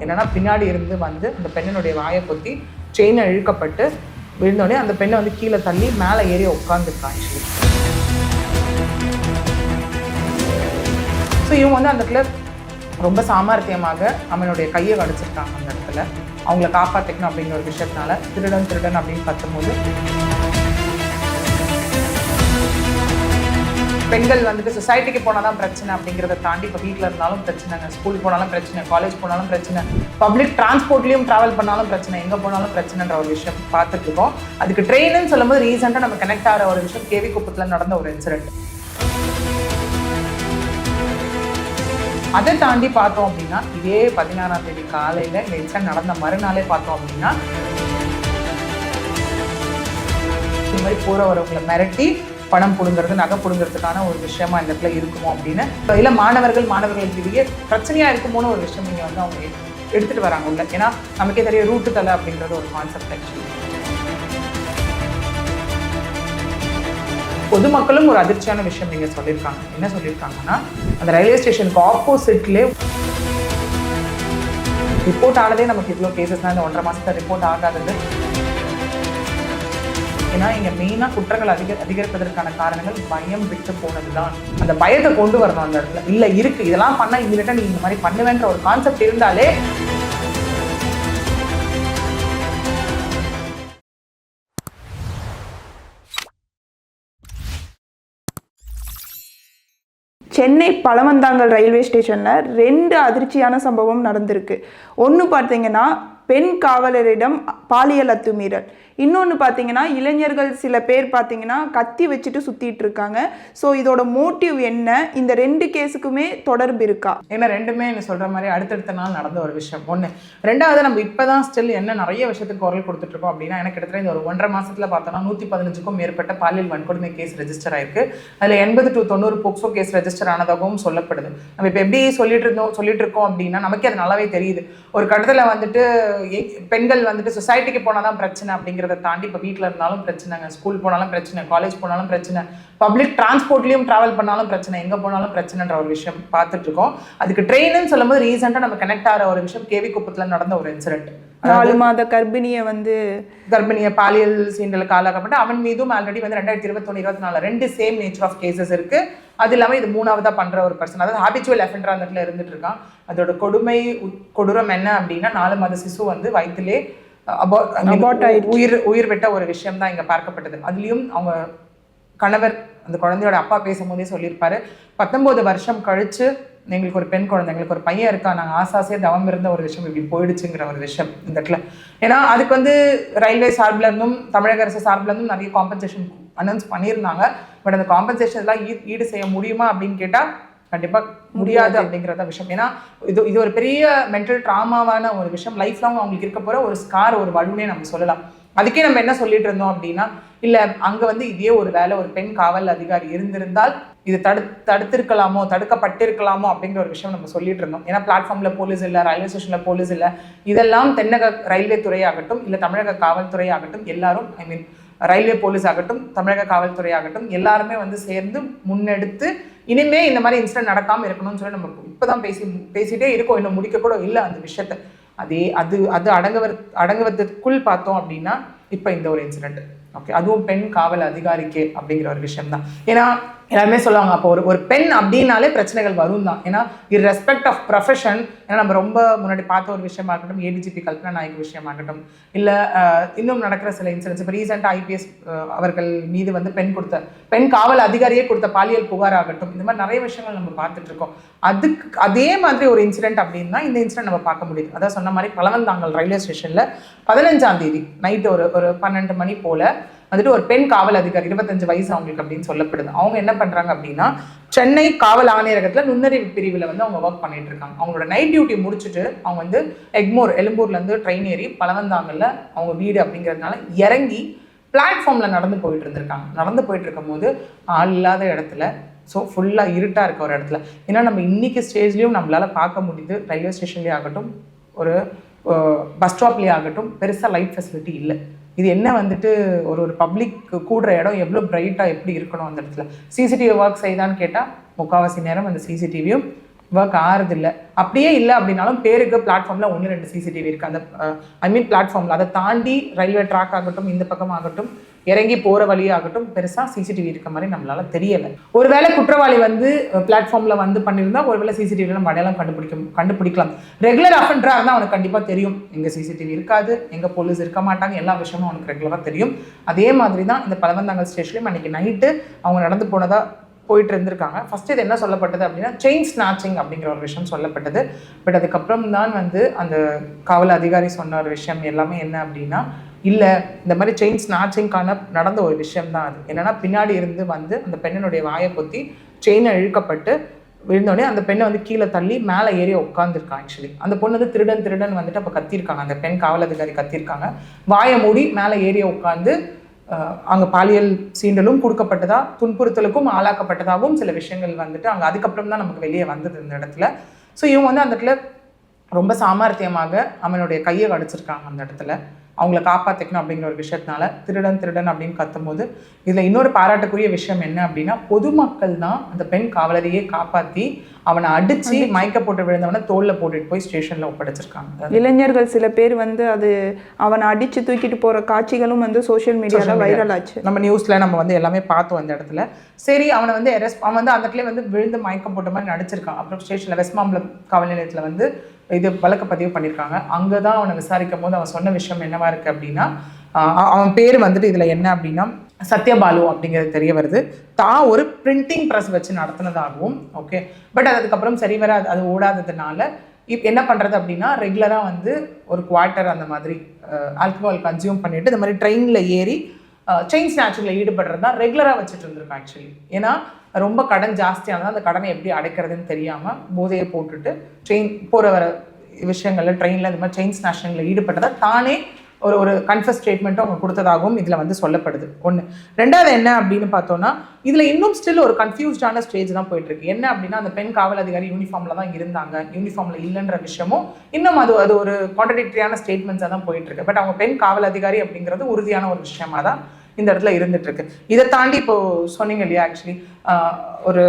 என்னன்னா பின்னாடி இருந்து வந்து அந்த பெண்ணனுடைய வாயை பொத்தி செயினை இழுக்கப்பட்டு விழுந்தோடனே அந்த பெண்ணை வந்து கீழே தள்ளி மேலே ஏறி உட்காந்துருக்கான் ஆக்சுவலி ஸோ இவங்க வந்து அந்த இடத்துல ரொம்ப சாமர்த்தியமாக அவனுடைய கையை கடிச்சிருக்காங்க அந்த இடத்துல. அவங்கள காப்பாற்றிக்கணும் அப்படிங்கிற ஒரு விஷயத்தினால திருடன் திருடன் அப்படின்னு பார்த்தும்போது பெண்கள் வந்துட்டு சொசைட்டிக்கு போனால் தான் பிரச்சனை அப்படிங்கிறத தாண்டி இப்போ வீட்டில் இருந்தாலும் பிரச்சனைங்க ஸ்கூல் போனாலும் பிரச்சனை காலேஜ் போனாலும் பிரச்சனை பப்ளிக் டிரான்ஸ்போர்ட்லேயும் ட்ராவல் பண்ணாலும் பிரச்சனை எங்கே போனாலும் பிரச்சனைன்ற ஒரு விஷயம் பார்த்துட்டு இருக்கோம். அதுக்கு ட்ரெயின்னு சொல்லும்போது ரீசெண்டாக நம்ம கனெக்ட் ஆகிற ஒரு விஷயம் கேவி குப்பத்தில் நடந்த ஒரு இன்சிடென்ட் அதை தாண்டி பார்த்தோம் அப்படின்னா இதே பதினாறாம் தேதி காலையில் இந்த இன்சிடென்ட் நடந்த மறுநாளே பார்த்தோம் அப்படின்னா இந்த மாதிரி போற வரவங்களை மிரட்டி பணம் புடுங்கிறது நகை புடுங்கிறதுக்கான ஒரு விஷயமா இந்த இடத்துல இருக்குமோ அப்படின்னு. இல்லை மாணவர்கள் மாணவர்களுக்கு இடையே பிரச்சனையாக இருக்குமோன்னு ஒரு விஷயம் நீங்கள் வந்து அவங்க எடுத்துகிட்டு வராங்க உள்ள. ஏன்னா நமக்கே தெரிய ரூட்டு தலை அப்படின்றது ஒரு கான்செப்ட் ஆக்சுவலி பொதுமக்களும் ஒரு அதிர்ச்சியான விஷயம் நீங்கள் சொல்லியிருக்காங்க. என்ன சொல்லியிருக்காங்கன்னா அந்த ரயில்வே ஸ்டேஷனுக்கு ஆப்போசிட்லேயே ரிப்போர்ட் ஆனதே நமக்கு இவ்வளோ கேசஸ் தான். இந்த ஒன்றரை மாதத்தில் ரிப்போர்ட் ஆகாதது. ஏன்னா இங்க மெயினா குற்றங்கள் அதிக அதிகரிப்பதற்கான காரணங்கள் பயம் விட்டு போனதுதான். அந்த பயத்தை கொண்டு வரணும் அந்த இடத்துல. இல்ல இருக்கு. இதெல்லாம் பண்ணா இமீடியட்டா நீ இந்த மாதிரி பண்ணுவேன்ற ஒரு கான்செப்ட் இருந்தாலே சென்னை பழவந்தாங்கல் ரயில்வே ஸ்டேஷனில் ரெண்டு அதிர்ச்சியான சம்பவம் நடந்திருக்கு. ஒன்று பார்த்தீங்கன்னா பெண் காவலரிடம் பாலியல் அத்துமீறல். இன்னொன்று பார்த்தீங்கன்னா இளைஞர்கள் சில பேர் பார்த்தீங்கன்னா கத்தி வச்சுட்டு சுற்றிட்டு இருக்காங்க. ஸோ இதோட மோட்டிவ் என்ன? இந்த ரெண்டு கேஸுக்குமே தொடர்பு இருக்கா? ஏன்னா ரெண்டுமே என்ன சொல்கிற மாதிரி அடுத்தடுத்த நாள் நடந்த ஒரு விஷயம். ஒன்று ரெண்டாவது நம்ம இப்போ தான் ஸ்டில் என்ன நிறைய விஷயத்துக்கு குரல் கொடுத்துட்டு இருக்கோம் அப்படின்னா எனக்கு கிட்டத்தட்ட இந்த ஒரு ஒன்றரை மாதத்தில் பார்த்தோன்னா நூற்றி பதினஞ்சுக்கும் மேற்பட்ட பாலியல் வன்கொடுமை கேஸ் ரெஜிஸ்டர் ஆயிருக்கு. அதில் எண்பது டு தொண்ணூறு போக்சோ கேஸ் ரெஜிஸ்டர் ஆனதாகவும் சொல்லப்படுது. நம்ம இப்போ எப்படி சொல்லிட்டு இருந்தோம் சொல்லிட்டு இருக்கோம் அப்படின்னா நமக்கே அது நல்லாவே தெரியுது. ஒரு கட்டத்தில் வந்துட்டு பெண்கள் வந்துட்டு சொசைட்டிக்கு போனால் தான் பிரச்சனை அப்படிங்கிறத தாண்டி இப்போ வீட்டில் இருந்தாலும் பிரச்சனைங்க ஸ்கூல் போனாலும் பிரச்சனை காலேஜ் போனாலும் பிரச்சனை பப்ளிக் டிரான்ஸ்போர்ட்லேயும் ட்ராவல் பண்ணாலும் பிரச்சனை எங்கே போனாலும் பிரச்சனைன்ற ஒரு விஷயம் பார்த்துட்டு இருக்கோம். அதுக்கு ட்ரெயின்னு சொல்லும்போது ரீசெண்டாக நம்ம கனெக்ட் ஆகிற ஒரு விஷயம் கேவி குப்பத்தில் நடந்த ஒரு இன்சிடென்ட் நாலு மாத கர்ப்பிணியை வந்து கர்ப்பிணிய பாலியல் சீண்டலுக்கு ஆளாக்கப்பட்டு அவன் மீதும் ஆல்ரெடி வந்து ரெண்டாயிரத்தி இருபத்தொன்னு இருபத்தி நாலு ரெண்டு சேம் நேச்சர் ஆஃப் கேசஸ் இருக்கு. அது இல்லாம இது மூணாவதா பண்ற ஒரு பர்சன் அதாவது ஹாபிச்சுவல் எஃபென்டர் அந்த இடத்துல இருந்துட்டு இருக்கான். அதோட கொடுமை கொடூரம் என்ன அப்படின்னா நாலு மாத சிசு வந்து வயிற்றிலே. உயிர் உயிர் விட்ட ஒரு விஷயம் தான் இங்க பார்க்கப்பட்டது. அதுலயும் அவங்க கணவர் அந்த குழந்தையோட அப்பா பேசும்போதே சொல்லியிருப்பாரு. பத்தொன்பது வருஷம் கழிச்சு எங்களுக்கு ஒரு பெண் குழந்தை எங்களுக்கு ஒரு பையன் இருக்கா நாங்கள் ஆசாசியாக தவம் இருந்த ஒரு விஷயம் இப்படி போயிடுச்சுங்கிற ஒரு விஷயம் இந்த இடத்துல. ஏன்னா அதுக்கு வந்து ரயில்வே சார்பில் இருந்தும் தமிழக அரசு சார்பில் இருந்தும் நிறைய காம்பன்சேஷன் அனௌன்ஸ் பண்ணியிருந்தாங்க. பட் அந்த காம்பன்சேஷன் எல்லாம் ஈடு செய்ய முடியுமா அப்படின்னு கேட்டால் கண்டிப்பா முடியாது அப்படிங்கிறத விஷயம். ஏன்னா இது இது ஒரு பெரிய மென்டல் ட்ராமாவான ஒரு விஷயம். லைஃப் லாங் அவங்களுக்கு இருக்க போற ஒரு ஸ்கார் ஒரு வடுனே நம்ம சொல்லலாம். அதுக்கே நம்ம என்ன சொல்லிட்டு இருந்தோம் அப்படின்னா இல்ல அங்க வந்து இதே ஒரு வேலை ஒரு பெண் காவல் அதிகாரி இருந்திருந்தால் இது தடு தடுத்திருக்கலாமோ தடுக்கப்பட்டிருக்கலாமோ அப்படிங்கிற ஒரு விஷயம் நம்ம சொல்லிட்டு இருந்தோம். ஏன்னா பிளாட்ஃபார்ம்ல போலீஸ் இல்ல ரயில்வே ஸ்டேஷன்ல போலீஸ் இல்ல இதெல்லாம் தென்னக ரயில்வே துறையாகட்டும் இல்ல தமிழக காவல்துறை ஆகட்டும் எல்லாரும் ஐ மீன் ரயில்வே போலீஸ் ஆகட்டும் தமிழக காவல்துறை ஆகட்டும் எல்லாருமே வந்து சேர்ந்து முன்னெடுத்து இனிமே இந்த மாதிரி இன்சிடென்ட் நடக்காம இருக்கணும்னு சொல்லி நம்ம இப்பதான் பேசி பேசிட்டே இருக்கோம். இன்னும் முடிக்க கூட இல்லை அந்த விஷயத்த. அதே அது அது அடங்குவர் அடங்குவதற்குள் பார்த்தோம் அப்படின்னா இப்போ இந்த ஒரு இன்சிடென்ட் ஓகே அதுவும் பெண் காவல் அதிகாரிக்கே அப்படிங்கிற ஒரு விஷயம் தான் ஏன்னா எல்லாருமே சொல்லுவாங்க அப்போ ஒரு ஒரு பெண் அப்படின்னாலே பிரச்சனைகள் வரும் தான் ஏன்னா ரெஸ்பெக்ட் ஆஃப் ப்ரொஃபஷன் ஏன்னா நம்ம ரொம்ப முன்னாடி பார்த்த ஒரு விஷயமா இருக்கட்டும் ஏடிஜிபி கல்பனா நாயக் விஷயமா இருக்கட்டும் இல்லை இன்னும் நடக்கிற சில இன்சிடென்ட்ஸ் இப்போ ரீசெண்டாக ஐபிஎஸ் அவர்கள் மீது வந்து பெண் கொடுத்த பெண் காவல் அதிகாரியே கொடுத்த பாலியல் புகார் ஆகட்டும் இந்த மாதிரி நிறைய விஷயங்கள் நம்ம பார்த்துட்டு இருக்கோம். அதுக்கு அதே மாதிரி ஒரு இன்சிடென்ட் அப்படின்னா இந்த இன்சிடென்ட் நம்ம பார்க்க முடியுது. அதான் சொன்ன மாதிரி பழவந்தாங்கல் ரயில்வே ஸ்டேஷனில் பதினஞ்சாம் தேதி நைட்டு ஒரு ஒரு பன்னெண்டு மணி போல் வந்துட்டு ஒரு பெண் காவல் அதிகாரி இருபத்தஞ்சு வயசு அவங்களுக்கு அப்படின்னு சொல்லப்படுது. அவங்க என்ன பண்றாங்க அப்படின்னா சென்னை காவல் ஆணையரகத்துல நுண்ணறிவு பிரிவில் வந்து அவங்க ஒர்க் பண்ணிட்டு இருக்காங்க. அவங்களோட நைட் டியூட்டி முடிச்சுட்டு அவங்க வந்து எக்மோர் எழும்பூர்ல இருந்து ட்ரெயின் ஏறி பழவந்தாங்கல்ல அவங்க வீடு அப்படிங்கிறதுனால இறங்கி பிளாட்ஃபார்ம்ல நடந்து போயிட்டு இருந்திருக்காங்க. நடந்து போயிட்டு இருக்கும்போது ஆள் இல்லாத இடத்துல ஸோ ஃபுல்லாக இருட்டாக இருக்க ஒரு இடத்துல. ஏன்னா நம்ம இன்னைக்கு ஸ்டேஜ்லேயும் நம்மளால் பார்க்க முடியுது ரயில்வே ஸ்டேஷன்லேயே ஆகட்டும் ஒரு பஸ் ஸ்டாப்லேயே ஆகட்டும் பெருசாக லைட் ஃபெசிலிட்டி இல்லை. இது என்ன வந்துட்டு ஒரு ஒரு பப்ளிக் கூடுற இடம் எவ்வளோ பிரைட்டாக எப்படி இருக்கணும் அந்த இடத்துல. சிசிடிவி ஒர்க் செய்தான்னு கேட்டால் முக்காவாசி நேரம் அந்த சிசிடிவியும் ஒர்க் ஆறுது இல்லை அப்படியே இல்லை அப்படின்னாலும் பேருக்கு பிளாட்ஃபார்மில் ஒன்று ரெண்டு சிசிடிவி இருக்குது அந்த ஐ மீன் பிளாட்ஃபார்மில் அதை தாண்டி ரயில்வே ட்ராக் ஆகட்டும் இந்த பக்கம் ஆகட்டும் இறங்கி போகிற வழியாகட்டும் பெருசாக சிசிடிவி இருக்க மாதிரி நம்மளால தெரியலை. ஒருவேளை குற்றவாளி வந்து பிளாட்ஃபார்மில் வந்து பண்ணியிருந்தா ஒருவேளை சிசிடிவி நம்ம அடையாளம் கண்டுபிடிக்க கண்டுபிடிக்கலாம். ரெகுலர் அஃபெண்டராக இருந்தால் அவனுக்கு கண்டிப்பாக தெரியும். எங்கே சிசிடிவி இருக்காது எங்கே போலீஸ் இருக்க மாட்டாங்க எல்லா விஷயமும் அவனுக்கு ரெகுலராக தெரியும். அதே மாதிரி தான் இந்த பலவந்தாங்கல் ஸ்டேஷன்லையும் அன்றைக்கி நைட்டு அவங்க நடந்து போனதா போயிட்டு இருந்திருக்காங்க. ஃபர்ஸ்ட் இது என்ன சொல்லப்பட்டது அப்படின்னா செயின் ஸ்நாச்சிங் அப்படிங்கிற ஒரு விஷயம் சொல்லப்பட்டது. பட் அதுக்கப்புறம் தான் வந்து அந்த காவல் அதிகாரி சொன்ன ஒரு விஷயம் எல்லாமே என்ன அப்படின்னா இல்லை இந்த மாதிரி செயின் ஸ்நாச்சிங்கான நடந்த ஒரு விஷயம் தான் அது. என்னன்னா பின்னாடி இருந்து வந்து அந்த பெண்ணினுடைய வாயை பொத்தி செயினை இழுக்கப்பட்டு விழுந்தோடனே அந்த பெண்ணை வந்து கீழே தள்ளி மேலே ஏறி உட்காந்துருக்கா ஆக்சுவலி அந்த பொண்ணு வந்து திருடன் திருடன் வந்துட்டு அப்போ கத்திருக்காங்க அந்த பெண் காவல் அதிகாரி கத்திருக்காங்க வாயை மூடி மேலே ஏறி உட்காந்து அங்கே பாலியல் சீண்டலும் கொடுக்கப்பட்டதா துன்புறுத்தலுக்கும் ஆளாக்கப்பட்டதாகவும் சில விஷயங்கள் வந்துட்டு அங்கே அதுக்கப்புறம் தான் நமக்கு வெளியே வந்தது இந்த இடத்துல. ஸோ இவங்க வந்து அந்த இடத்துல ரொம்ப சாமர்த்தியமாக அவனுடைய கையை கடிச்சிருக்காங்க அந்த இடத்துல. அவங்கள காப்பாற்றிக்கணும் அப்படிங்கிற ஒரு விஷயத்தினால திருடன் திருடன் அப்படின்னு கத்தும்போது இதில் இன்னொரு பாராட்டுக்குரிய விஷயம் என்ன அப்படின்னா பொதுமக்கள் தான் அந்த பெண் காவலரையே காப்பாற்றி அவனை அடித்து மயக்க போட்டு விழுந்தவனை தோளில் போட்டுட்டு போய் ஸ்டேஷனில் ஒப்படைச்சிருக்காங்க. இளைஞர்கள் சில பேர் வந்து அது அவனை அடிச்சு தூக்கிட்டு போற காட்சிகளும் வந்து சோஷியல் மீடியால வைரல் ஆச்சு. நம்ம நியூஸ்ல நம்ம வந்து எல்லாமே பார்த்தோம் அந்த இடத்துல. சரி அவனை வந்து அரெஸ்ட் அவன் வந்து அந்த இடத்துல வந்து விழுந்து மயக்கம் போட்ட மாதிரி நடிச்சிருக்கான். அப்புறம் ஸ்டேஷன்ல வெஸ்ட் மாம்பலம் காவல் நிலையத்துல வந்து இது வழக்கு பதிவு பண்ணியிருக்காங்க அங்கே தான் அவனை விசாரிக்கும் போது அவன் சொன்ன விஷயம் என்னவா இருக்குது அப்படின்னா அவன் பேர் வந்துட்டு இதில் என்ன அப்படின்னா சத்யபாலு அப்படிங்கிறது தெரிய வருது. தான் ஒரு பிரிண்டிங் ப்ரெஸ் வச்சு நடத்தினதாகவும் ஓகே பட் அதுக்கப்புறம் சரி வர அது- அது ஓடாததுனால இப்போ என்ன பண்ணுறது அப்படின்னா ரெகுலராக வந்து ஒரு குவார்ட்டர் அந்த மாதிரி ஆல்கஹால் கன்சியூம் பண்ணிட்டு இந்த மாதிரி ட்ரெயினில் ஏறி செயின் ஸ்நாச்சிங்கில் ஈடுபடுறது தான் ரெகுலராக வச்சுட்டு இருந்திருக்கும் ஆக்சுவலி ஏன்னா ரொம்ப கடன் ஜாஸ்தியானதான் அந்த கடனை எப்படி அடைக்கிறதுன்னு தெரியாமல் போதையை போட்டுட்டு செயின் போகிற வர விஷயங்களில் ட்ரெயினில் இந்த மாதிரி செயின் ஸ்நாச்சிங்கில் ஈடுபட்டதை தானே ஒரு ஒரு கன்ஃபஸ் ஸ்டேட்மெண்ட்டும் அவங்க கொடுத்ததாகவும் இதில் வந்து சொல்லப்படுது. ஒன்று ரெண்டாவது என்ன அப்படின்னு பார்த்தோன்னா இதில் இன்னும் ஸ்டில் ஒரு கன்ஃபியூஸ்டான ஸ்டேஜ் தான் போயிட்டுருக்கு. என்ன அப்படின்னா அந்த பெண் காவல் அதிகாரி யூனிஃபார்மில் தான் இருந்தாங்க. யூனிஃபார்மில் இல்லைன்ற விஷயமும் இன்னும் அது அது ஒரு கான்ட்ரடிக்டரியான ஸ்டேட்மெண்ட்ஸாக தான் போயிட்டுருக்கு. பட் அவங்க பெண் காவல் அதிகாரி அப்படிங்கிறது உறுதியான ஒரு விஷயமா தான் இந்த இடத்துல இருந்துட்டு இருக்கு இதை தாண்டி இப்போ சொன்னீங்க இல்லையா ஆக்சுவலி ஒரு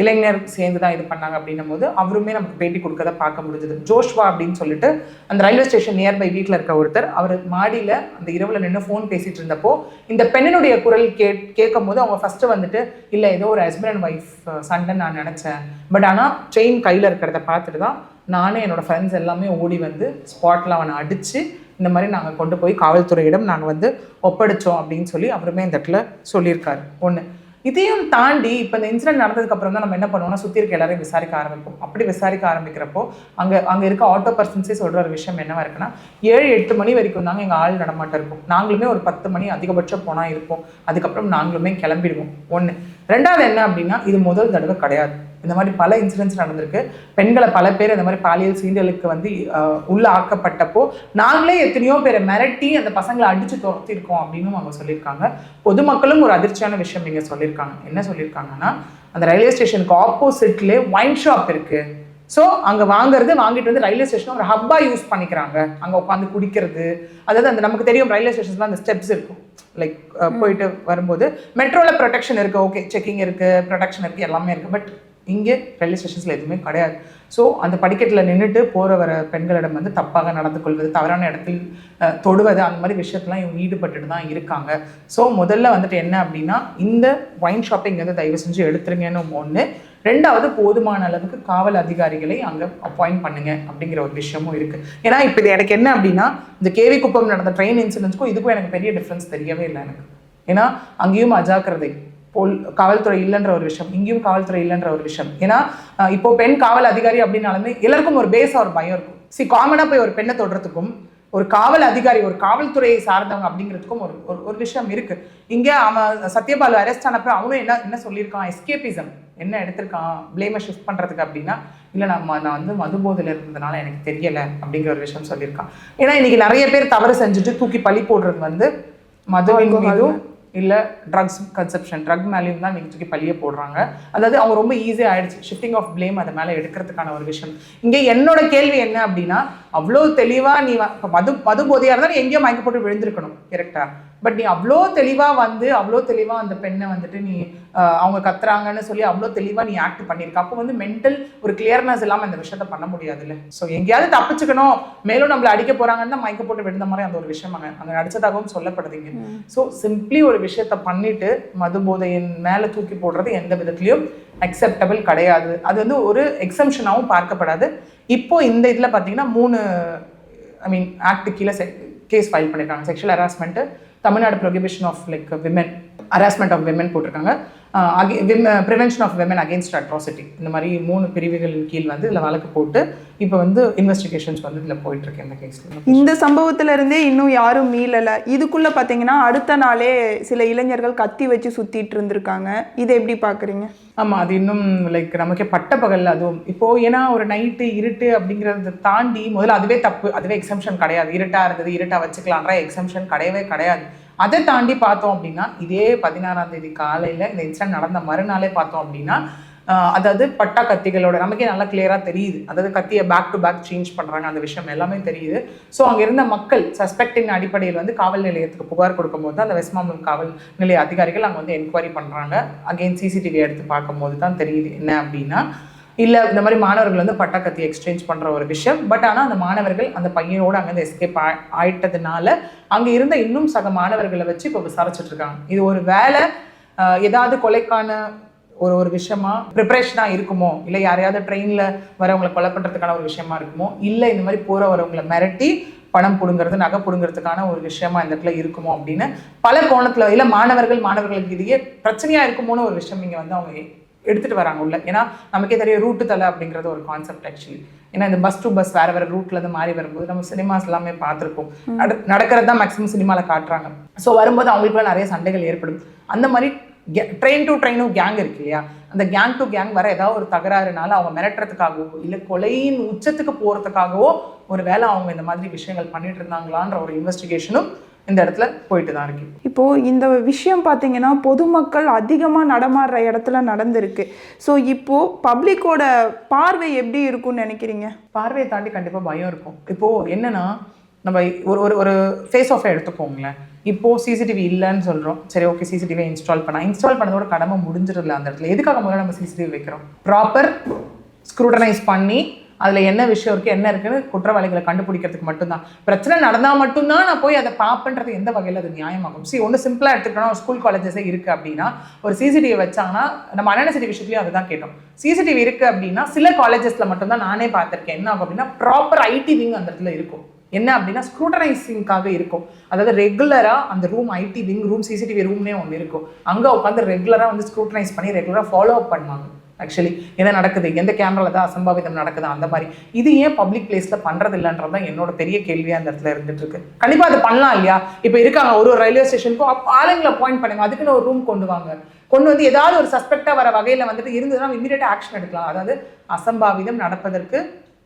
இளைஞர் சேர்ந்து தான் இது பண்ணாங்க அப்படின்னும் போது அவருமே நமக்கு பேட்டி கொடுக்கறத பார்க்க முடிஞ்சது. ஜோஷ்வா அப்படின்னு சொல்லிட்டு அந்த ரயில்வே ஸ்டேஷன் நியர்பை வீட்டில் இருக்க ஒருத்தர் அவர் மாடியில் அந்த இரவில் நின்று ஃபோன் பேசிட்டு இருந்தப்போ இந்த பெண்ணினுடைய குரல் கே கேட்கும் போது அவங்க ஃபஸ்ட்டு வந்துட்டு இல்லை ஏதோ ஒரு ஹஸ்பண்ட் அண்ட் ஒய்ஃப் சண்டை நான் நினச்சேன். பட் ஆனால் செயின் கையில் இருக்கிறத பார்த்துட்டு தான் நானே என்னோடய ஃப்ரெண்ட்ஸ் எல்லாமே ஓடி வந்து ஸ்பாட்டில் அவனை அடித்து இந்த மாதிரி நாங்கள் கொண்டு போய் காவல்துறையிடம் நாங்கள் வந்து ஒப்படைச்சோம் அப்படின்னு சொல்லி அவருமே இந்த இடத்துல சொல்லியிருக்காரு. ஒன்று இதையும் தாண்டி இப்போ இந்த இன்சிடென்ட் நடந்ததுக்கு அப்புறம் தான் நம்ம என்ன பண்ணுவோம்னா சுற்றி இருக்க எல்லாரையும் விசாரிக்க ஆரம்பிப்போம். அப்படி விசாரிக்க ஆரம்பிக்கிறப்போ அங்கே அங்கே இருக்க ஆட்டோ பர்சன்ஸே சொல்கிற ஒரு விஷயம் என்னவா இருக்குன்னா ஏழு எட்டு மணி வரைக்கும் தாங்க எங்கள் ஆள் நடமாட்டம் இருக்கும். நாங்களுமே ஒரு பத்து மணி அதிகபட்சம் போனால் இருப்போம். அதுக்கப்புறம் நாங்களுமே கிளம்பிடுவோம். ஒன்று ரெண்டாவது என்ன அப்படின்னா இது முதல் தடவை கிடையாது. இந்த மாதிரி பல இன்சிடென்ட்ஸ் நடந்திருக்கு. பெண்களை பல பேர் இந்த மாதிரி பாலியல் சீண்டலுக்கு வந்து உள்ள ஆக்கப்பட்டப்போ நாங்களே எத்தனையோ பேரை மிரட்டி அந்த பசங்களை அடிச்சு துரத்திருக்கோம் அப்படின்னு அவங்க சொல்லியிருக்காங்க. பொதுமக்களும் ஒரு அதிர்ச்சியான விஷயம் நீங்க சொல்லியிருக்காங்க. என்ன சொல்லியிருக்காங்கன்னா அந்த ரயில்வே ஸ்டேஷனுக்கு ஆப்போசிட்லேயே ஒயின் ஷாப் இருக்கு. ஸோ அங்கே வாங்குறது வாங்கிட்டு வந்து ரயில்வே ஸ்டேஷன் ஒரு ஹப்பா யூஸ் பண்ணிக்கிறாங்க. அங்கே உட்காந்து குடிக்கிறது. அதாவது அந்த நமக்கு தெரியும் ரயில்வே ஸ்டேஷன்ஸ்லாம் அந்த ஸ்டெப்ஸ் இருக்கும். லைக் போயிட்டு வரும்போது மெட்ரோவில் ப்ரொடெக்ஷன் இருக்குது ஓகே செக்கிங் இருக்குது ப்ரொடெக்ஷன் இருக்குது எல்லாமே இருக்குது பட் இங்கே ரயில்வே ஸ்டேஷன்ஸில் எதுவுமே கிடையாது. ஸோ அந்த படிக்கட்டில் நின்றுட்டு போகிற வர பெண்களிடம் வந்து தப்பாக நடந்து கொள்வது தவறான இடத்தில் தொடுவது அந்த மாதிரி விஷயத்தெலாம் இவங்க ஈடுபட்டுட்டு தான் இருக்காங்க. ஸோ முதல்ல வந்துட்டு என்ன அப்படின்னா இந்த ஒயின் ஷாப்பிங் வந்து தயவு செஞ்சு எடுத்துருங்கன்னு ஒன்று ரெண்டாவது போதுமான அளவுக்கு காவல் அதிகாரிகளை அங்கே அப்பாயிண்ட் பண்ணுங்க அப்படிங்கிற ஒரு விஷயமும் இருக்கு. ஏன்னா இப்போ இது எனக்கு என்ன அப்படின்னா இந்த கேவி குப்பம் நடந்த ட்ரெயின் இன்சிடென்ட்ஸ்க்கும் இதுக்கும் எனக்கு பெரிய டிஃப்ரென்ஸ் தெரியவே இல்லை எனக்கு. ஏன்னா அங்கேயும் அஜாக்கிரதை. போல் காவல்துறை இல்லைன்ற ஒரு விஷயம் இங்கேயும் காவல்துறை இல்லைன்ற ஒரு விஷயம். ஏன்னா இப்போ பெண் காவல் அதிகாரி அப்படின்னாலுமே எல்லாருக்கும் ஒரு பேஸா ஒரு பயம் இருக்கும். சி காமனாக போய் ஒரு பெண்ணை தொடுறதுக்கும் ஒரு காவல் அதிகாரி ஒரு காவல்துறையை சார்ந்தவங்க அப்படிங்கிறதுக்கும் ஒரு ஒரு- ஒரு விஷயம் இருக்கு. இங்க அவன் சத்யபாலு அரெஸ்ட் ஆனப்பறம் அவனும் என்ன என்ன சொல்லியிருக்கான்? எஸ்கேபிசம் என்ன எடுத்திருக்கான்? பிளேமை ஷிஃப்ட் பண்றதுக்கு அப்படின்னா இல்லை நான் ம- நான் வந்து மதுபோதையில் இருந்ததுனால எனக்கு தெரியல அப்படிங்கிற ஒரு விஷயம் சொல்லியிருக்கான். ஏன்னா இன்னைக்கு நிறைய பேர் தவறு செஞ்சுட்டு தூக்கி பழி போடுறது வந்து மதுவின் மீதும் இல்லை ட்ரக்ஸ் கன்செப்ஷன் ட்ரக் மேலேயும் தான் நீங்கள் தூக்கி பழிய போடுறாங்க. அதாவது அவங்க ரொம்ப ஈஸியாக ஆயிடுச்சு. ஷிஃப்டிங் ஆஃப் ப்ளேம் அதை மேலே எடுக்கிறதுக்கான ஒரு விஷயம். இங்கே என்னோட கேள்வி என்ன அப்படின்னா அவ்வளோ தெளிவாக நீ வ- மது மது போதையாக இருந்தால் எங்கேயோ மயக்க போட்டு விழுந்திருக்கணும் கரெக்டாக பட் நீ அவ்வளோ தெளிவா வந்து அவ்வளோ தெளிவா அந்த பெண்ணை வந்துட்டு நீ அவங்க கத்துறாங்கன்னு சொல்லி அவ்வளோ தெளிவா நீ ஆக்ட் பண்ணியிருக்க அப்போ வந்து மென்டல் ஒரு கிளியர்னஸ் இல்லாம இந்த விஷயத்த பண்ண முடியாதுல்ல. ஸோ எங்கேயாவது தப்பிச்சுக்கணும். மேலும் நம்மள அடிக்க போறாங்கன்னு தான் மயக்க போட்டு விழுந்த மாதிரி அந்த ஒரு விஷயம் அங்க அங்க நடிச்சதாகவும் சொல்லப்படுதுங்க. ஸோ சிம்பிளி ஒரு விஷயத்த பண்ணிட்டு மது போதையின் மேல தூக்கி போடுறது எந்த விதத்துலயும் அக்செப்டபிள் கிடையாது. அது வந்து ஒரு எக்ஸம்ஷனாகவும் பார்க்கப்படாது. இப்போ இந்த இதுல பாத்தீங்கன்னா மூணு ஐ மீன் ஆக்ட் கீழே கேஸ் ஃபைல் பண்ணியிருக்காங்க sexual harassment Tamil Nadu prohibition of like women harassment of women போட்டிருக்காங்க. Prevention of women against atrocity இந்த மாதிரி மூணு பிரிவுகளின் கீழ் வந்து இதில் வழக்கு போட்டு இப்போ வந்து இன்வெஸ்டிகேஷன்ஸ் வந்து இதில் போயிட்டு இருக்கு இந்த கேஸில் இந்த சம்பவத்துல இருந்தே இன்னும் யாரும் மீளல. இதுக்குள்ள பாத்தீங்கன்னா அடுத்த நாளே சில இளைஞர்கள் கத்தி வச்சு சுத்திட்டு இருந்திருக்காங்க. இதை எப்படி பாக்குறீங்க? ஆமா அது இன்னும் லைக் நமக்கே பட்ட பகல் அதுவும். இப்போ ஏன்னா ஒரு நைட்டு இருட்டு அப்படிங்கறத தாண்டி முதல்ல அதுவே தப்பு. அதுவே எக்ஸம்ஷன் கிடையாது. இருட்டா இருந்தது இருட்டா வச்சுக்கலான்ற எக்ஸம்ஷன் கிடையவே கிடையாது. அதை தாண்டி பார்த்தோம் அப்படின்னா இதே பதினாறாம் தேதி காலையில் இந்த இன்சிடென்ட் நடந்த மறுநாளே பார்த்தோம் அப்படின்னா அதாவது பட்டா கத்திகளோட நமக்கே நல்லா கிளியராக தெரியுது. அதாவது கத்தியை பேக் டு பேக் சேஞ்ச் பண்ணுறாங்க அந்த விஷயம் எல்லாமே தெரியுது. ஸோ அங்கே இருந்த மக்கள் சஸ்பெக்டின் அடிப்படையில் வந்து காவல் நிலையத்துக்கு புகார் கொடுக்கும்போது அந்த வெஸ்ட்மாம்பலம் காவல் நிலைய அதிகாரிகள் அங்கே வந்து என்கொயரி பண்ணுறாங்க அகைன் சிசிடிவி எடுத்து பார்க்கும்போது தான் தெரியுது என்ன அப்படின்னா இல்லை இந்த மாதிரி மாணவர்கள் வந்து பட்டாக்கத்தி எக்ஸ்சேஞ்ச் பண்ணுற ஒரு விஷயம். பட் ஆனால் அந்த மாணவர்கள் அந்த பையனோடு அங்கேருந்து எஸ்கேப் ஆயிட்டதுனால அங்கே இருந்த இன்னும் சக மாணவர்களை வச்சு இப்போ விசாரிச்சுட்டு இருக்காங்க இது ஒரு வேலை ஏதாவது கொலைக்கான ஒரு ஒரு விஷயமா ப்ரிப்ரேஷனாக இருக்குமோ? இல்லை யாரையாவது ட்ரெயினில் வரவங்களை கொலை பண்ணுறதுக்கான ஒரு விஷயமா இருக்குமோ? இல்லை இந்த மாதிரி போகிற வரவங்களை மிரட்டி பணம் பிடுங்கிறது நகை பிடுங்கிறதுக்கான ஒரு விஷயமா இந்த இடத்துல இருக்குமோ அப்படின்னு பல கோணத்தில் இல்லை மாணவர்கள் மாணவர்களுக்கு இடையே பிரச்சனையாக இருக்குமோன்னு ஒரு விஷயம் இங்கே வந்து அவங்க எடுத்துட்டு வராங்க உள்ள. ஏன்னா நமக்கே தெரியும் ரூட்டு தலை அப்படிங்கிறது ஒரு கான்செப்ட் ஆக்சுவலி ஏன்னா இந்த பஸ் டு பஸ் வேற வேற ரூட்ல இருந்து மாறி வரும்போது நம்ம சினிமாஸ் எல்லாமே பார்த்துருப்போம். நடக்கிறது தான் மேக்ஸிமம் சினிமாவில் காட்டுறாங்க. ஸோ வரும்போது அவங்களுக்குள்ள நிறைய சண்டைகள் ஏற்படும். அந்த மாதிரி ட்ரெயின் டு ட்ரெயினும் கேங் இருக்கு இல்லையா? அந்த கேங் டு கேங் வர ஏதாவது ஒரு தகராறுனால அவங்க மிரட்டுறதுக்காகவோ இல்லை கொலையின் உச்சத்துக்கு போறதுக்காகவோ ஒரு வேளை அவங்க இந்த மாதிரி விஷயங்கள் பண்ணிட்டு இருந்தாங்களான்ற ஒரு இன்வெஸ்டிகேஷனும் இந்த இடத்துல போயிட்டு தான் இருக்கு. இப்போ இந்த விஷயம் பார்த்தீங்கன்னா பொதுமக்கள் அதிகமாக நடமாடுற இடத்துல நடந்திருக்கு. ஸோ இப்போ பப்ளிக்கோட பார்வை எப்படி இருக்கும்னு நினைக்கிறீங்க? பார்வையை தாண்டி கண்டிப்பா பயம் இருக்கும். இப்போ என்னன்னா நம்ம ஒரு ஒரு ஒரு ஃபேஸ் ஆஃப் எடுத்துக்கோங்களேன். இப்போ சிசிடிவி இல்லைன்னு சொல்றோம். சரி ஓகே சிசிடிவி இன்ஸ்டால் பண்ணா இன்ஸ்டால் பண்ணதோட கடமை முடிஞ்சிடல அந்த இடத்துல. எதுக்காக முதல்ல நம்ம சிசிடிவி வைக்கிறோம்? ப்ராப்பர் ஸ்க்ரூட்டனைஸ் பண்ணி அதில் என்ன விஷயம் இருக்குது என்ன இருக்குன்னு குற்றவாளிகளை கண்டுபிடிக்கிறதுக்கு மட்டும்தான். பிரச்சனை நடந்தால் மட்டும்தான் நான் போய் அதை பார்ப்பேன்றது எந்த வகையில் அது நியாயமாகும்? சி ஒன்று சிம்பிளாக எடுத்துக்கிட்டோம் ஸ்கூல் காலேஜஸே இருக்குது அப்படின்னா ஒரு சிசிடிவி வச்சாங்கன்னா நம்ம அனானசிட்டி விஷயத்துலயும் அதுதான் கேட்டோம். சிசிடிவி இருக்குது அப்படின்னா சில காலேஜஸில் மட்டும்தான் நானே பார்த்துருக்கேன். என்ன ஆகும் அப்படின்னா ப்ராப்பர் ஐடி விங் அந்த இடத்துல இருக்கும். என்ன அப்படின்னா ஸ்க்ரூட்டனைசிங்காக இருக்கும். அதாவது ரெகுலராக அந்த room ID wing room CCTV ரூம்னே ஒன்று இருக்கும். அங்கே உட்காந்து ரெகுலராக வந்து ஸ்க்ரூட்டனைஸ் பண்ணி ரெகுலராக ஃபாலோ அப் பண்ணுவாங்க. ஆக்சுவலி என்ன நடக்குது? எந்த கேமரால தான் அசம்பாவிதம் நடக்குது? அந்த மாதிரி. இது ஏன் பப்ளிக் பிளேஸில் பண்ணுறது இல்லைன்றது தான் என்னோட பெரிய கேள்வியாக அந்த இடத்துல இருந்துட்டு இருக்கு கண்டிப்பாக அது பண்ணலாம் இல்லையா? இப்போ இருக்காங்க ஒரு ஒரு ரயில்வே ஸ்டேஷனுக்கும் ஆளுங்களை பாயிண்ட் பண்ணுங்க. அதுக்குன்னு ஒரு ரூம் கொண்டு வாங்க. கொண்டு வந்து ஏதாவது ஒரு சஸ்பெக்டாக வர வகையில் வந்துட்டு இருந்ததுன்னா இமீடியட்டாக ஆக்ஷன் எடுக்கலாம். அதாவது அசம்பாவிதம் நடப்பதற்கு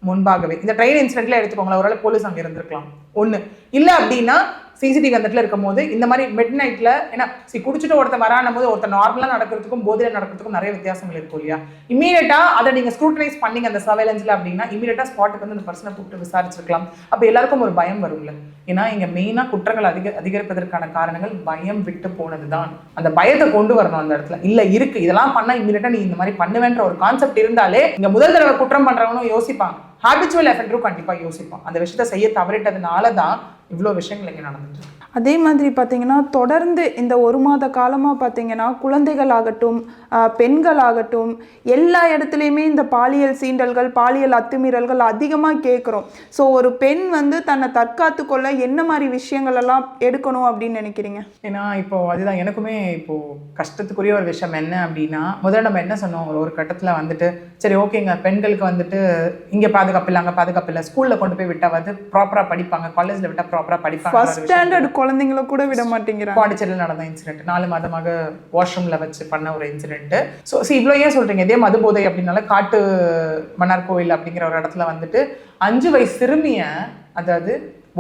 முன்பாகவே. இந்த ட்ரெயின் இன்சிடென்ட்ல எடுத்துக்கோங்களேன் ஒருவேளை போலீஸ் அங்கே இருந்திருக்கலாம். ஒன்று இல்லை அப்படின்னா சிசிடிவி அந்த இடத்துல இருக்கும் போது இந்த மாதிரி மிட் நைட்டில் ஏன்னா சி குடிச்சிட்டு ஒருத்தன் வரானும் போது ஒருத்தர் நார்மலாக நடக்கிறதுக்கும் போதையில் நடக்கிறதுக்கும் நிறைய வித்தியாசங்கள் இருக்கும் இல்லையா? இமீடியட்டாக அதை நீங்கள் ஸ்க்ரூட்டனைஸ் பண்ணீங்க அந்த சர்வேலன்ஸில் அப்படின்னா இமீடியட்டாக ஸ்பாட்டுக்கு வந்து அந்த பர்சனை கூப்பிட்டு விசாரிச்சிருக்கலாம். அப்போ எல்லாருக்கும் ஒரு பயம் வரும்ல. ஏன்னா இங்கே மெயினாக குற்றங்கள் அதிக அதிகரிப்பதற்கான காரணங்கள் பயம் விட்டு போனது தான் அந்த பயத்தை கொண்டு வரணும் அந்த இடத்துல. இல்லை இருக்கு. இதெல்லாம் பண்ணால் இமீடியட்டா நீ இந்த மாதிரி பண்ணுவேன்ற ஒரு கான்செப்ட் இருந்தாலே இங்கே முதல் தடவை குற்றம் பண்ணுறவனும் யோசிப்பாங்க ஹாபிச்சுவல் எஃபெக்டரும் கண்டிப்பாக யோசிப்பான். அந்த விஷயத்தை செய்ய தவறிட்டதுனால தான் இவ்வளோ விஷயங்கள் இங்கே நடந்துட்டு அதே மாதிரி பார்த்தீங்கன்னா தொடர்ந்து இந்த ஒரு மாத காலமாக பார்த்தீங்கன்னா குழந்தைகள் ஆகட்டும் ஆஹ் பெண்கள் ஆகட்டும் எல்லா இடத்துலையுமே இந்த பாலியல் சீண்டல்கள் பாலியல் அத்துமீறல்கள் அதிகமாக கேட்குறோம் ஸோ ஒரு பெண் வந்து தன்னை தற்காத்து கொள்ள என்ன மாதிரி விஷயங்கள் எல்லாம் எடுக்கணும் அப்படின்னு நினைக்கிறீங்க? ஏன்னா இப்போ அதுதான் எனக்குமே இப்போ கஷ்டத்துக்குரிய ஒரு விஷயம் என்ன அப்படின்னா முதல்ல நம்ம என்ன சொன்னோம்? ஒரு கட்டத்துல வந்துட்டு சரி ஓகேங்க பெண்களுக்கு வந்துட்டு இங்க பாதுகாப்பு இல்லை அங்க பாதுகாப்பு இல்லை ஸ்கூல்ல கொண்டு போய் விட்டா வந்து ப்ராப்பரா படிப்பாங்க காலேஜ்ல விட்டா ப்ராப்பரா படிப்பாங்க ஃபர்ஸ்ட் ஸ்டாண்டர்ட் குழந்தைங்கள கூட விட மாட்டேங்கிறாங்க. பாண்டிச்சேரியில் நடந்த இன்சிடென்ட் நாலு மாதமாக வாஷ்ரூம்ல வச்சு பண்ண ஒரு இன்சிடென்ட் ஸோ சி இவ்வளோ ஏன் சொல்றீங்க? இதே மது போதை அப்படின்னால காட்டு மன்னார் கோவில் அப்படிங்கிற ஒரு இடத்துல வந்துட்டு அஞ்சு வயசு சிறுமிய அதாவது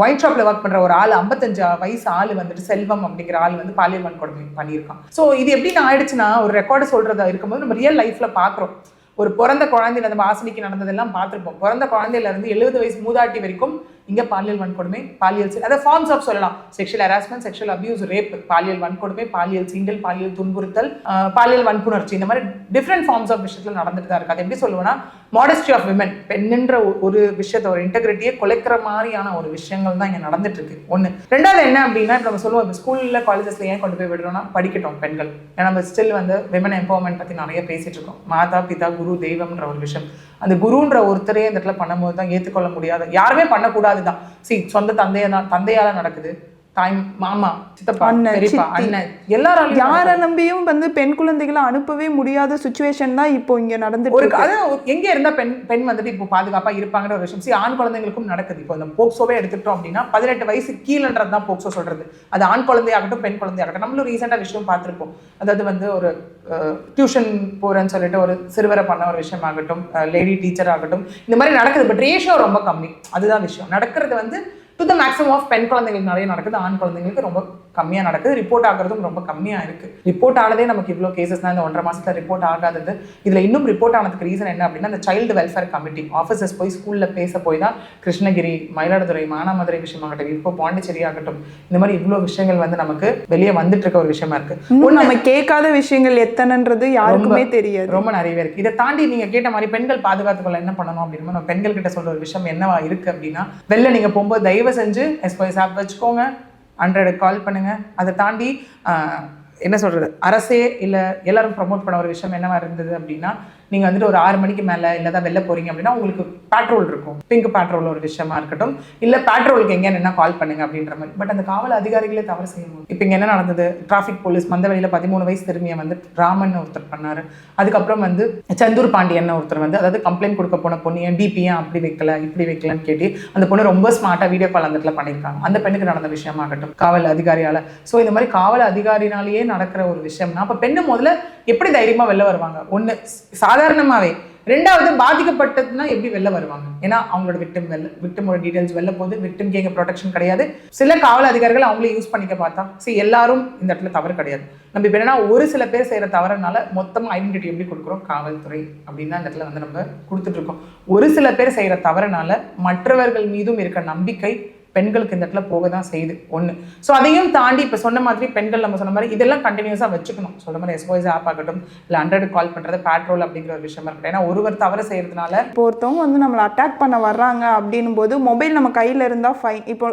ஒயிட் ஷாப்ல ஒர்க் பண்ற ஒரு ஆள் ஐம்பத்தஞ்சு வயசு ஆள் வந்துட்டு செல்வம் அப்படிங்கிற ஆள் வந்து பாலியல் வன்கொடுமை பண்ணியிருக்கான். ஸோ இது எப்படின்னு ஆயிடுச்சுன்னா ஒரு ரெக்கார்டு சொல்றதா இருக்கும்போது நம்ம ரியல் லைஃப்ல பாக்குறோம். ஒரு பிறந்த குழந்தையில நம்ம ஆசனிக்கு நடந்ததெல்லாம் பார்த்துருப்போம். பிறந்த குழந்தையில இருந்து எழுபது வயசு மூதாட்டி வரைக்கும் இங்கே பாலியல் வன்கொடுமை பாலியல் சி- ஃபார்ம்ஸ் ஆஃப் சொல்லலாம். Sexual harassment sexual abuse rape பாலியல் வன்கொடுமை பாலியல் சீண்டல் பாலியல் துன்புறுத்தல் பாலியல் வன்புணர்ச்சி. இந்த மாதிரி டிஃப்ரெண்ட் ஃபார்ம்ஸ் ஆஃப் விஷயத்துல நடந்துட்டு தான் இருக்குது அது எப்படி சொல்லுவேன்னா மாடஸ்டி ஆஃப் விமன் பெண்ணுன்ற ஒரு விஷயத்த ஒரு இன்டெகிரிட்டியை குலைக்கிற மாதிரியான ஒரு விஷயங்கள் தான் இங்கே நடந்துட்டு இருக்கு. ஒன்று ரெண்டாவது என்ன அப்படின்னா நம்ம சொல்லுவோம் ஸ்கூலில் காலேஜஸ்ல ஏன் கொண்டு போய் விடுறோம்னா படிக்கட்டும் பெண்கள். ஏன்னா நம்ம ஸ்டில் வந்து விமன் எம்பவர்மெண்ட் பற்றி நிறைய பேசிட்டு இருக்கோம். மாதா பிதா குரு தெய்வம்ன்ற ஒரு விஷயம். அந்த குருன்ற ஒருத்தரே இந்த இடத்துல பண்ணும்போது தான் ஏற்றுக்கொள்ள முடியாது யாருமே பண்ணக்கூடாது தான் சி சொந்த தந்தைய தந்தையால நடக்குது. தாய் மாமா சித்தப்பா பெரியப்பா. அண்ணன் எல்லாராலையும் யாரை நம்பியும் வந்து பெண் குழந்தைகளை அனுப்பவே முடியாத சுச்சுவேஷன் தான் இப்போ இங்க நடந்துட்டு ஒரு ஒரு- எங்க இருந்தா பெண் பெண் வந்துட்டு இப்போ பாதுகாப்பா இருப்பாங்கிற ஒரு விஷயம். See, ஆண் குழந்தைங்களுக்கும் நடக்குது. இப்போ இந்த போக்சோவே எடுத்துக்கிட்டோம் அப்படின்னா பதினெட்டு வயசு கீழன்றது தான் போக்சோ சொல்றது. அது ஆண் குழந்தையாகட்டும் பெண் குழந்தையாகட்டும். நம்மளும் ரீசெண்டா விஷயம் பார்த்திருப்போம். அதாவது வந்து ஒரு டியூஷன் போறேன்னு சொல்லிட்டு ஒரு சிறுவரை பண்ண ஒரு விஷயம் ஆகட்டும் லேடி டீச்சர் ஆகட்டும். இந்த மாதிரி நடக்குது. பட் ரேஷியோ ரொம்ப கம்மி. அதுதான் விஷயம். நடக்கிறது வந்து டு த மேக்ஸிமம் ஆஃப் பெண் குழந்தைங்களுக்கு நிறைய நடக்குது ஆண் குழந்தைங்களுக்கு ரொம்ப கம்மியா நடக்குது. ரிப்போர்ட் ஆகுறதும் ரொம்ப கம்மியா இருக்கு. ரிப்போர்ட் ஆனதே நமக்கு இவ்வளோ கேசஸ் தான் இந்த ஒன்றரை மாசத்துல ரிப்போர்ட் ஆகாதது. இதுல இன்னும் ரிப்போர்ட் ஆனதுக்கு ரீசன் என்ன அப்படின்னா இந்த சைல்டு வெல்ஃபேர் கமிட்டி ஆஃபீஸர்ஸ் போய் ஸ்கூல்ல பேச போய் தான் கிருஷ்ணகிரி மயிலாடுதுறை மானாமதுரை விஷயமாகட்டும் இப்போ பாண்டிச்சேரி ஆகட்டும் இந்த மாதிரி இவ்வளோ விஷயங்கள் வந்து நமக்கு வெளியே வந்துட்டு இருக்க ஒரு விஷயமா இருக்கு. நம்ம கேட்காத விஷயங்கள் எத்தனைன்றது யாருக்குமே தெரியாது. ரொம்ப நிறையவே இருக்கு. இதை தாண்டி நீங்க கேட்ட மாதிரி பெண்கள் பாதுகாத்துக்கொள்ள என்ன பண்ணணும் அப்படின்னா நம்ம பெண்கள் கிட்ட சொல்ற ஒரு விஷயம் என்னவா இருக்கு அப்படின்னா வெளில நீங்க போகும்போது தயவு செஞ்சு எஸ்போஎஸ் ஆப் வச்சுக்கோங்க. ஹண்ட்ரடுக்கு கால் பண்ணுங்கள் அதை தாண்டி என்ன சொல்கிறது அரசே இல்லை எல்லோரும் ப்ரமோட் பண்ண ஒரு விஷயம் என்னவா இருந்தது அப்படின்னா நீங்கள் வந்துட்டு ஒரு ஆறு மணிக்கு மேலே இல்லை தான் வெளில போகிறீங்க அப்படின்னா உங்களுக்கு பேட்ரோல் இருக்கும். பிங்க் பேட்ரோல் ஒரு விஷயமா இருக்கட்டும். இல்லை பேட்ரோலுக்கு எங்கே என்ன கால் பண்ணுங்க அப்படின்ற மாதிரி. பட் அந்த காவல் அதிகாரிகளே தவறு செய்யணும் இப்போ இங்கே என்ன நடந்தது? டிராஃபிக் போலீஸ் மந்த வழியில் பதிமூணு வயசு திரும்பியை வந்து ராமன் ஒருத்தர் பண்ணார். அதுக்கப்புறம் வந்து செந்தூர் பாண்டியன் ஒருத்தர் வந்து அதாவது கம்ப்ளைண்ட் கொடுக்க போன பொண்ணு டிபியன் அப்படி வைக்கல இப்படி வைக்கலன்னு கேட்டு அந்த பொண்ணு ரொம்ப ஸ்மார்ட்டாக வீடியோ கால் அந்த இடத்துல பண்ணியிருக்காங்க அந்த பெண்ணுக்கு நடந்த விஷயமாகட்டும் காவல் அதிகாரியால். ஸோ இந்த மாதிரி காவல் அதிகாரினாலேயே நடக்கிற ஒரு விஷயம்னா அப்போ பெண்ணு முதல்ல எப்படி தைரியமாக வெளில வருவாங்க? ஒன்று சா சாதாரணமாகவே ரெண்டாவது பாதிக்கப்பட்டதுன்னா எப்படி வெளில வருவாங்க? ஏன்னா அவங்களோட விட்டம் வெளில விக்டிமோட டீடைல்ஸ் வெளில போகுது விக்டிம்க்கு எங்க ப்ரொடெக்ஷன் கிடையாது. சில காவல் அதிகாரிகள் அவங்கள யூஸ் பண்ணிக்க பார்த்தா சரி எல்லாரும் இந்த இடத்துல தவறு கிடையாது. நம்ம இப்போ என்னன்னா ஒரு சில பேர் செய்கிற தவறுனால மொத்தமாக ஐடென்டிட்டி எப்படி கொடுக்குறோம்? காவல்துறை அப்படின்னு தான் இந்த இடத்துல வந்து நம்ம கொடுத்துட்ருக்கோம் ஒரு சில பேர் செய்கிற தவறுனால மற்றவர்கள் மீதும் இருக்க நம்பிக்கை பெண்களுக்கு இந்த இடத்துல போக தான் செய்யுது. ஒன்று ஸோ அதையும் தாண்டி இப்போ சொன்ன மாதிரி பெண்கள் நம்ம சொன்ன மாதிரி இதெல்லாம் கண்டினியூஸாக வச்சுக்கணும். சொல்ற மாதிரி எஸ்ஓஎஸ் ஆப் ஆகட்டும் இல்லை ஹண்ட்ரட் கால் பண்ணுறது பேட்ரோல் அப்படிங்கிற ஒரு விஷயமா இருக்கட்டும். ஏன்னா ஒருவர் தவறு செய்யறதுனால இப்போ ஒருத்தவங்க வந்து நம்மளை அட்டாக் பண்ண வர்றாங்க அப்படின்னும் போது மொபைல் நம்ம கையில் இருந்தால் ஃபைன் இப்போ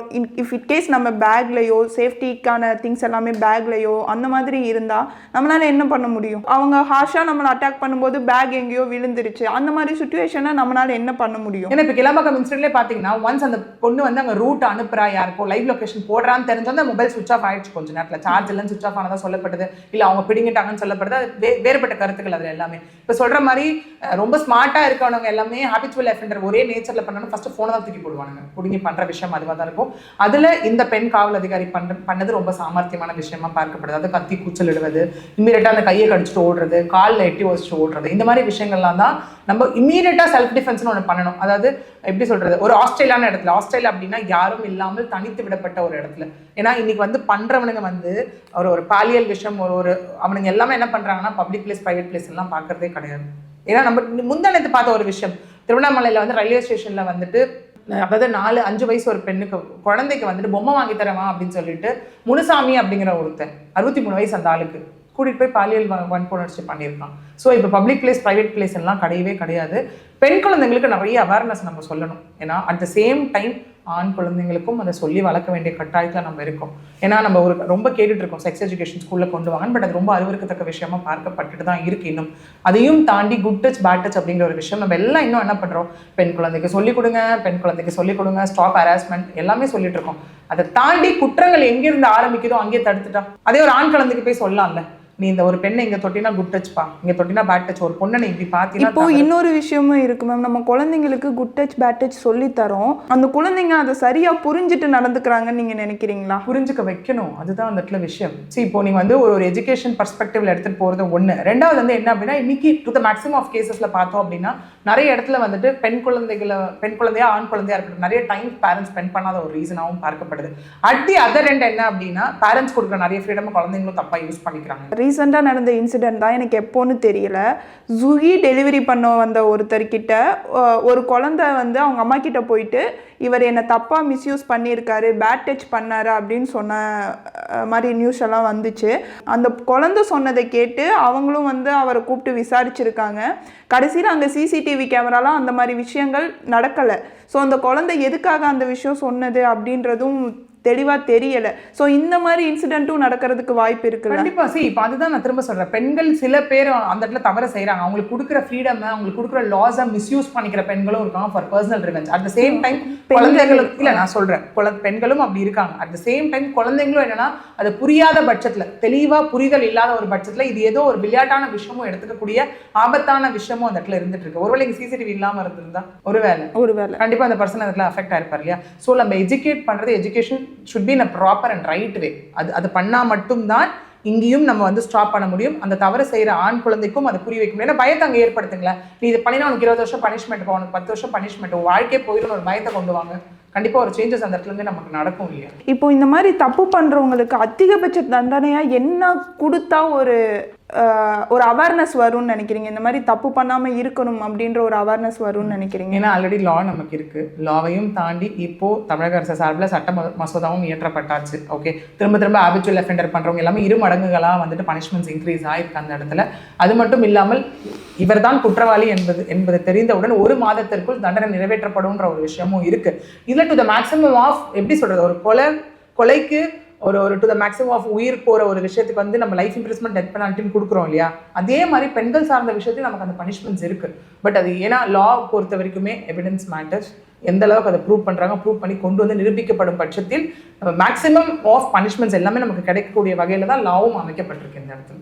இஃப் இட் கேஸ் நம்ம பேக்லையோ சேஃப்டிக்கான திங்ஸ் எல்லாமே பேக்லையோ அந்த மாதிரி இருந்தால் நம்மளால என்ன பண்ண முடியும்? அவங்க ஹார்ஷாக நம்மளை அட்டாக் பண்ணும்போது பேக் எங்கேயோ விழுந்துருச்சு. அந்த மாதிரி சுச்சுவேஷனை நம்மளால என்ன பண்ண முடியும்? ஏன்னா இப்போ கிளம்பாக்கம் இன்சிடென்ட்லேயே பார்த்தீங்கன்னா ஒன்ஸ் அந்த பொண்ணு வந்து அங்கே ரூட் அனுப்புறா யாருக்கோ லைவ் லொக்கேஷன் போடுறான்னு தெரிஞ்சோம் மொபைல் சுவிச் ஆஃப் ஆயிடுச்சு கொஞ்ச நேரத்தில். சார்ஜ் இல்லைன்னு சுவிச் ஆஃப் ஆனதாக சொல்லப்படுது இல்லை அவங்க பிடிங்கிட்டாங்கன்னு சொல்லப்படுது அது வே- வேறுபட்ட கருத்துக்கள் அதில் எல்லாமே. இப்போ சொல்கிற மாதிரி ரொம்ப ஸ்மார்ட்டாக இருக்கவங்க எல்லாமே ஹாபிச்சுவல் எஃபெண்டர் ஒரே நேச்சரில் பண்ணணும் ஃபஸ்ட்டு ஃபோனை தான் தூக்கி போடுவானுங்க. பிடிங்கி பண்ணுற விஷயம் அதுவாக தான் இருக்கும். அதில் இந்த பெண் காவல் அதிகாரி பண்ண பண்ணது ரொம்ப சாமர்த்தியமான விஷயமா பார்க்கப்படுது. அது கத்தி கூச்சல் இடுவது இம்மீடியட்டாக அந்த கையை கடிச்சிட்டு ஓடுறது காலில் எட்டி வச்சுட்டு ஓடுறது இந்த மாதிரி விஷயங்கள்லாம் தான் நம்ம இம்மீடியட்டாக செல்ஃப் டிஃபென்ஸ்னு ஒன்று பண்ணணும். அதாவது எப்படி சொல்கிறது ஒரு ஆஸ்திரேலியான இடத்துல ஆஸ்திரேலியா அப்படின்னா யாரும் இல்லாமல் தனித்து விடப்பட்ட ஒரு இடத்துல. ஏன்னா இன்னைக்கு வந்து பண்றவனுங்க வந்து ஒரு ஒரு பாலியல் விஷயம் ஒரு ஒரு அவனுங்க எல்லாமே என்ன பண்றாங்கன்னா பப்ளிக் பிளேஸ் பிரைவேட் பிளேஸ் எல்லாம் பார்க்கறதே கிடையாது. ஏன்னா நம்ம முந்தானத்து பார்த்த ஒரு விஷயம் திருவண்ணாமலையில வந்து ரயில்வே ஸ்டேஷன்ல வந்துட்டு அதாவது நாலு அஞ்சு வயசு ஒரு பெண்ணுக்கு குழந்தைக்கு வந்துட்டு பொம்மை வாங்கி தரவா அப்படின்னு சொல்லிட்டு முனுசாமி அப்படிங்கிற ஒருத்தன் அறுபத்தி மூணு வயசு அந்த ஆளுக்கு கூட்டிட்டு போய் பாலியல் வ- வன்புணர்ச்சி பண்ணியிருக்கான். ஸோ இப்போ பப்ளிக் பிளேஸ் ப்ரைவேட் பிளேஸ் எல்லாம் கிடையவே கிடையாது. பெண் குழந்தைங்களுக்கு நிறைய அவேர்னஸ் நம்ம சொல்லணும். ஏன்னா அட் த சேம் டைம் ஆண் குழந்தைங்களுக்கும் அதை சொல்லி வளர்க்க வேண்டிய கட்டாயத்தில் நம்ம இருக்கோம். ஏன்னா நம்ம ஒரு ரொம்ப கேட்டுட்டு இருக்கோம் செக்ஸ் எஜுகேஷன் ஸ்கூலில் கொண்டு வாங்க பட் அது ரொம்ப அறிவிக்கத்தக்க விஷயமா பார்க்கப்பட்டுட்டு தான் இருக்கு இன்னும். அதையும் தாண்டி குட் டச் பேட் டச் அப்படிங்கிற ஒரு விஷயம் நம்ம எல்லாம் இன்னும் என்ன பண்ணுறோம் பெண் குழந்தைக்கு சொல்லிக் கொடுங்க பெண் குழந்தைக்கு சொல்லிக் கொடுங்க ஸ்டாப் ஹராஸ்மெண்ட் எல்லாமே சொல்லிட்டு இருக்கோம் அதை தாண்டி குற்றங்கள் எங்கிருந்து ஆரம்பிக்குதோ அங்கேயே தடுத்துட்டா. அதே ஒரு ஆண் குழந்தைக்கு போய் சொல்லலாம்ல. நீ இந்த ஒரு பெண்ணை இங்க தொட்டினா குட் டச் பா. இங்க தொட்டினா பேட் டச் ஒரு பொண்ணை நீ இப்படி இப்போ பார்த்தீங்கன்னா இன்னொரு விஷயமும் இருக்கு மேம் நம்ம குழந்தைங்களுக்கு குட் டச் பேட் டச் சொல்லி தரோம். அந்த குழந்தைங்க அதை சரியா புரிஞ்சுட்டு நடந்துக்கிறாங்கன்னு நீங்க நினைக்கிறீங்களா? புரிஞ்சுக்க வைக்கணும். அதுதான் அந்த இடத்துல விஷயம். சரி இப்போ நீங்க வந்து ஒரு ஒரு எஜுகேஷன் பர்ஸ்பெக்டிவ்ல எடுத்துட்டு போறது ஒண்ணு. ரெண்டாவது வந்து என்ன அப்படின்னா இன்னைக்கு டு த மேக்ஸிமம் ஆஃப் கேசஸ்ல பார்த்தோம் அப்படின்னா நிறைய இடத்துல வந்துட்டு பெண் குழந்தைகளை பெண் குழந்தையா ஆண் குழந்தையா இருக்கட்டும் நிறைய டைம் பேரண்ட்ஸ் ஸ்பெண்ட் பண்ணாத ஒரு ரீசனாகவும் பார்க்கப்படுது. அட் தி அதர் end என்ன அப்படின்னா பேரண்ட்ஸ் கொடுக்குற நிறைய ஃப்ரீடம் குழந்தைங்களும் தப்பா யூஸ் பண்ணிக்கிறாங்க. ரீசெண்டாக நடந்த இன்சிடெண்ட் தான் எனக்கு எப்போன்னு தெரியல. ஜுகி டெலிவரி பண்ண வந்த ஒருத்தர்கிட்ட ஒரு குழந்தை வந்து அவங்க அம்மா கிட்ட போயிட்டு இவர் என்னை தப்பாக மிஸ்யூஸ் பண்ணியிருக்காரு பேட் டச் பண்ணாரு அப்படின்னு சொன்ன மாதிரி நியூஸ் எல்லாம் வந்துச்சு. அந்த குழந்தை சொன்னதை கேட்டு அவங்களும் வந்து அவரை கூப்பிட்டு விசாரிச்சிருக்காங்க. கடைசியில் அங்கே சிசிடிவி கேமராலாம் அந்த மாதிரி விஷயங்கள் நடக்கலை. ஸோ அந்த குழந்தை எதுக்காக அந்த விஷயம் சொன்னது அப்படின்றதும் தெளிவாக தெரியலை. ஸோ இந்த மாதிரி இன்சிடென்ட்டும் நடக்கிறதுக்கு வாய்ப்பு இருக்குல்ல? கண்டிப்பா. See இப்போ அதுதான் நான் திரும்ப சொல்றேன். பெண்கள் சில பேர் அந்த இடத்துல தவறு செய்றாங்க. அவங்களுக்கு கொடுக்குற ஃப்ரீடம் அவங்களுக்கு கொடுக்குற லாஸை மிஸ்யூஸ் பண்ணிக்கிற பெண்களும் இருக்காங்க for personal revenge at the same time குழந்தைகளும் இல்ல நான் சொல்றேன். குழ- பெண்களும் அப்படி இருக்காங்க. அட் த சேம் டைம் குழந்தைங்களும் என்னன்னா அது புரியாத பட்சத்துல தெளிவா புரிதல் இல்லாத ஒரு பட்சத்துல இது ஏதோ ஒரு விளையாட்டான விஷயமும் எடுத்துக்கக்கூடிய ஆபத்தான விஷயமும் அந்த இடத்துல இருந்துட்டு இருக்கு. ஒருவேளை இங்க சிசிடிவி இல்லாம இருந்திருந்தா ஒருவேளை. ஒருவேளை. கண்டிப்பா அந்த பர்சன் அதில் அஃபெக்ட் ஆயிருப்பார் இல்லையா? ஸோ நம்ம எஜுகேட் பண்றது education should be in a proper and right way அது அது பண்ணால் மட்டும்தான் இங்கேயும் நம்ம வந்து ஸ்டாப் பண்ண முடியும். அந்த தவறு செய்கிற ஆண் குழந்தைக்கும் அதை புரிய வைக்க முடியும். ஏன்னா பயத்தை அங்கே ஏற்படுத்துங்களேன். நீ இது பண்ணினா உனக்கு இருபது வருஷம் பனிஷ்மெண்ட் உனக்கு பத்து வருஷம் பனிஷ்மெண்ட் வாழ்க்கையே போயிடும் ஒரு பயத்தை கொண்டு வாங்க. கண்டிப்பாக ஒரு சேஞ்சஸ் அந்த இடத்துலருந்து நமக்கு நடக்கும் இல்லையா? இப்போ இந்த மாதிரி தப்பு பண்ணுறவங்களுக்கு அதிகபட்ச தண்டனையாக என்ன கொடுத்தா ஒரு ஒரு அவேர்னஸ் வரும்னு நினைக்கிறீங்க? இந்த மாதிரி தப்பு பண்ணாமல் இருக்கணும் அப்படின்ற ஒரு அவேர்னஸ் வரும்னு நினைக்கிறீங்க? ஏன்னா ஆல்ரெடி லா நமக்கு இருக்கு. லாவையும் தாண்டி இப்போ தமிழக அரசு சார்பில் சட்ட ம- மசோதாவும் இயற்றப்பட்டாச்சு. ஓகே திரும்ப திரும்ப ஆபிச்சுவல் அஃபெண்டர் பண்ணுறவங்க எல்லாமே இரு மடங்குகளாக வந்துட்டு பனிஷ்மெண்ட்ஸ் இன்க்ரீஸ் ஆயிருக்கு அந்த இடத்துல. அது மட்டும் இல்லாமல் இவர்தான் குற்றவாளி என்பது என்பது தெரிந்தவுடன் ஒரு மாதத்திற்குள் தண்டனை நிறைவேற்றப்படும்ன்ற ஒரு விஷயமும் இருக்கு. இதில் டு த மேக்ஸிமம் ஆஃப் எப்படி சொல்றது? ஒரு கொலை கொலைக்கு ஒரு ஒரு டு த மேக்ஸிமம் ஆஃப் உயிர் போகிற ஒரு விஷயத்துக்கு வந்து நம்ம லைஃப் இம்ப்ரெஸ்மெண்ட் டெத் பெனால்ட்டின்னு கொடுக்குறோம் இல்லையா? அதே மாதிரி பெண்கள் சார்ந்த விஷயத்தையும் நமக்கு அந்த பனிஷ்மெண்ட்ஸ் இருக்குது பட் அது ஏன்னா லா பொறுத்த வரைக்குமே எவிடன்ஸ் மேட்டர்ஸ் எந்த அளவுக்கு அதை ப்ரூவ் பண்ணுறாங்க ப்ரூவ் பண்ணி கொண்டு வந்து நிரூபிக்கப்படும் பட்சத்தில் நம்ம மேக்ஸிமம் ஆஃப் பனிஷ்மெண்ட்ஸ் எல்லாமே நமக்கு கிடைக்கக்கூடிய வகையில் தான் லாவும் அமைக்கப்பட்டிருக்கு இந்த இடத்துல.